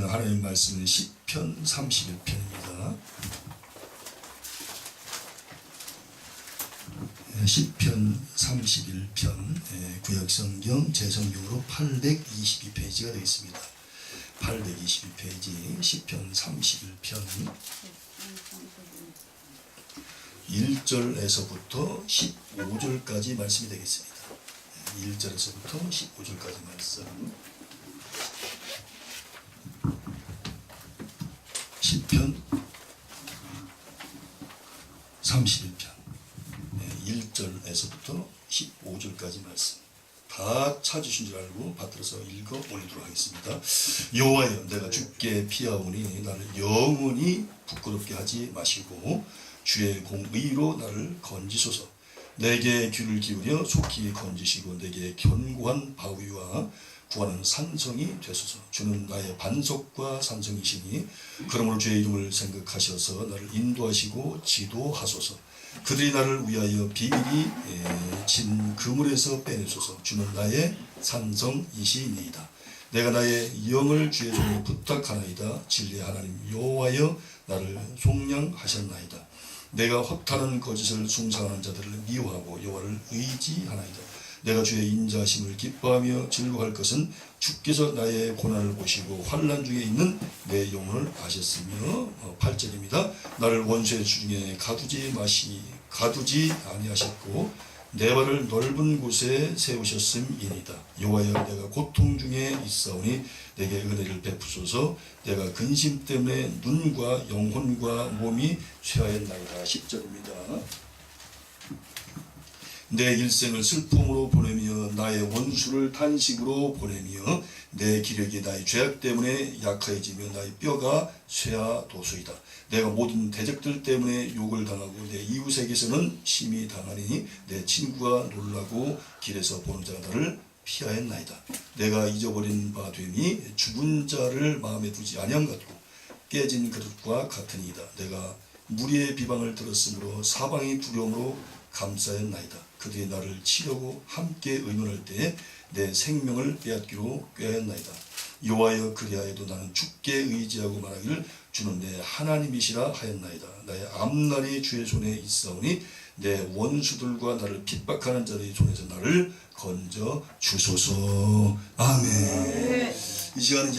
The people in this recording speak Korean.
주는 하나님 말씀은 시편 31편입니다. 시편 31편 예, 구약성경 제성경으로 822페이지가 되겠습니다. 822페이지 시편 31편 1절에서부터 15절까지 말씀이 되겠습니다. 1절에서부터 15절까지 말씀. 시편. 31편. 1절에서부터 15절까지 말씀 다 찾으신 줄 알고 받들어서 읽어 올리도록 하겠습니다. 여호와여 내가 주께 피하오니 나를 영원히 부끄럽게 하지 마시고 주의 공의로 나를 건지소서 내게 귀를 기울여 속히 건지시고 내게 견고한 바위와 구하는 산성이 되소서. 주는 나의 반석과 산성이시니 그러므로 주의 이름을 생각하셔서 나를 인도하시고 지도하소서. 그들이 나를 위하여 비밀이 에, 진 그물에서 빼내소서. 주는 나의 산성이시니이다. 내가 나의 영을 주의 종에 부탁하나이다. 진리의 하나님 여호와여 나를 속량하셨나이다 내가 허탄한 거짓을 숭상하는 자들을 미워하고 여호와를 의지하나이다 내가 주의 인자심을 기뻐하며 즐거워할 것은 주께서 나의 고난을 보시고 환난 중에 있는 내 영혼을 아셨으며 어, 8절입니다. 나를 원수의 주중에 가두지 마시 가두지 아니하셨고 내 발을 넓은 곳에 세우셨음이니이다. 여호와여 내가 고통 중에 있사오니 내게 은혜를 베푸소서 내가 근심 때문에 눈과 영혼과 몸이 쇠하였나이다. 10절입니다. 내 일생을 슬픔으로 보내며 나의 원수를 탄식으로 보내며 내 기력이 나의 죄악 때문에 약해지며 나의 뼈가 쇠하도소이다. 내가 모든 대적들 때문에 욕을 당하고 내 이웃에게서는 심히 당하니 내 친구가 놀라고 길에서 보는 자가 나를 피하였나이다. 내가 잊어버린 바 됨이 죽은 자를 마음에 두지 아니함 같고 깨진 그릇과 같으니이다. 내가 무리의 비방을 들었으므로 사방이 두려움으로 감싸였나이다. 그들이 나를 치려고 함께 의논할 때에 내 생명을 빼앗기로 꾀하였나이다. 여호와여 그리하여도 나는 주께 의지하고 말하기를 주는 내 하나님이시라 하였나이다. 나의 앞날이 주의 손에 있사오니 내 원수들과 나를 핍박하는 자들의 손에서 나를 건져 주소서. 아멘. 이 시간은 이제